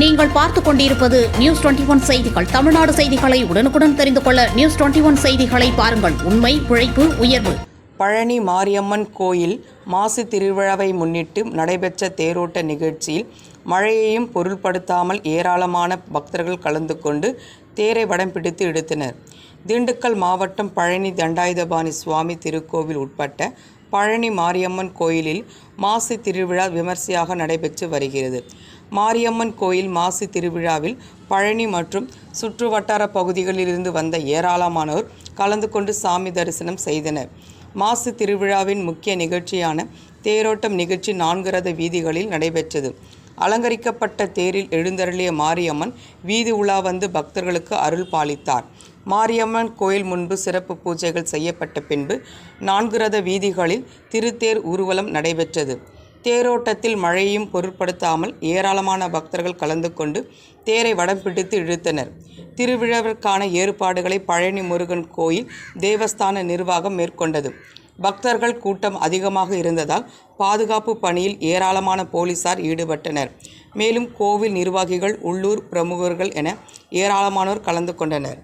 நீங்கள் பார்த்துக் கொண்டிருப்பது நியூஸ் டுவெண்டி ஒன் செய்திகள். தமிழ்நாடு செய்திகளை உடனுக்குடன் தெரிந்து கொள்ள நியூஸ் டுவெண்டி ஒன் செய்திகளை பாருங்கள். உண்மை உழைப்பு உயர்வு. பழனி மாரியம்மன் கோயில் மாசு திருவிழாவை முன்னிட்டு நடைபெற்ற தேரோட்ட நிகழ்ச்சியில் மழையையும் பொருள்படுத்தாமல் ஏராளமான பக்தர்கள் கலந்து கொண்டு தேரை வடம் பிடித்து எடுத்தனர் திண்டுக்கல் மாவட்டம் பழனி தண்டாயுதபாணி சுவாமி திருக்கோவில் உட்பட்ட பழனி மாரியம்மன் கோயிலில் மாசி திருவிழா விமர்சையாக நடைபெற்று வருகிறது. மாரியம்மன் கோயில் மாசி திருவிழாவில் பழனி மற்றும் சுற்று வட்டார பகுதிகளிலிருந்து வந்த ஏராளமானோர் கலந்து கொண்டு சாமி தரிசனம் செய்தனர். மாசி திருவிழாவின் முக்கிய நிகழ்ச்சியான தேரோட்டம் நிகழ்ச்சி நான்கு ரத வீதிகளில் நடைபெற்றது. அலங்கரிக்கப்பட்ட தேரில் எழுந்தருளிய மாரியம்மன் வீதி உலா வந்து பக்தர்களுக்கு அருள் பாலித்தார். மாரியம்மன் கோயில் முன்பு சிறப்பு பூஜைகள் செய்யப்பட்ட பின்பு நான்கு ரத வீதிகளில் திருத்தேர் ஊர்வலம் நடைபெற்றது. தேரோட்டத்தில் மழையும் பொருட்படுத்தாமல் ஏராளமான பக்தர்கள் கலந்து கொண்டு தேரை வடம் பிடித்து இழுத்தனர். திருவிழாவிற்கான ஏற்பாடுகளை பழனி முருகன் கோயில் தேவஸ்தான நிர்வாகம் மேற்கொண்டது. பக்தர்கள் கூட்டம் அதிகமாக இருந்ததால் பாதுகாப்பு பணியில் ஏராளமான போலீசார் ஈடுபட்டனர். மேலும் கோவில் நிர்வாகிகள் உள்ளூர் பிரமுகர்கள் என ஏராளமானோர் கலந்து கொண்டனர்.